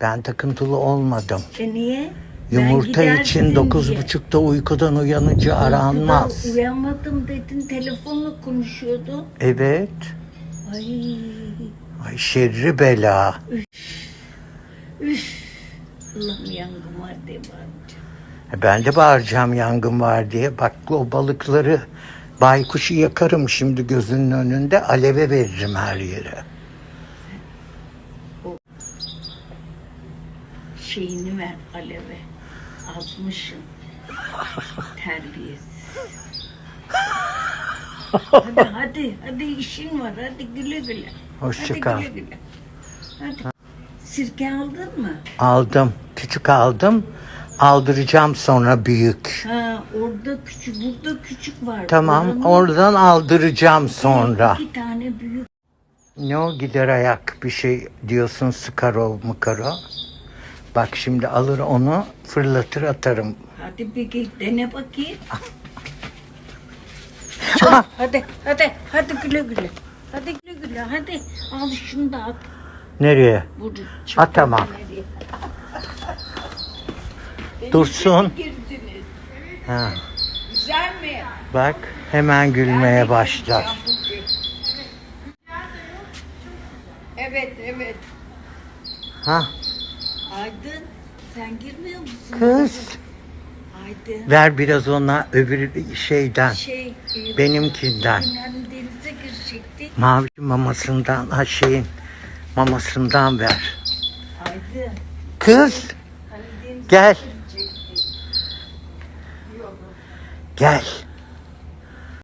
Ben takıntılı olmadım. E niye? Yumurta Ben için dokuz diye. buçukta uykudan uyanınca aranmaz. Uyanmadım dedin, telefonla konuşuyordun. Evet. Ay, Ay şerri bela. Allah'ım yangın var diye bağıracağım. E, Ben de bağıracağım yangın var diye. Bak o balıkları baykuşu yakarım şimdi gözünün önünde. Aleve veririm her yere. Şeyini ver Alev'e. Azmışsın. Terbiyesiz. hadi hadi hadi işin var hadi güle güle. Hoşça hadi kal. güle güle. Hadi. Sirke aldın mı? Aldım. Küçük aldım. Aldıracağım sonra büyük. Ha orada küçük burada küçük var. Tamam Oranın oradan aldıracağım sonra. İki tane büyük. Ne o gider ayak bir şey diyorsun skaro mukaro. Bak şimdi alır onu fırlatır atarım. Hadi bir git dene bakayım. Çabuk, hadi hadi hadi güle güle. Hadi güle güle hadi. Al şunu da at. Nereye? Burada Atamam. nereye? Dursun. Ha, Güzel mi? bak hemen gülmeye başlar. Evet evet. Ha, Aydın sen girmiyor musun? kız Aydın. ver biraz ona öbür şeyden. Şey e, Benimkinden. hani denize girecektik. Mavi mamasından ha şeyin mamasından ver. Aydın. Kız Hani Gel. gel.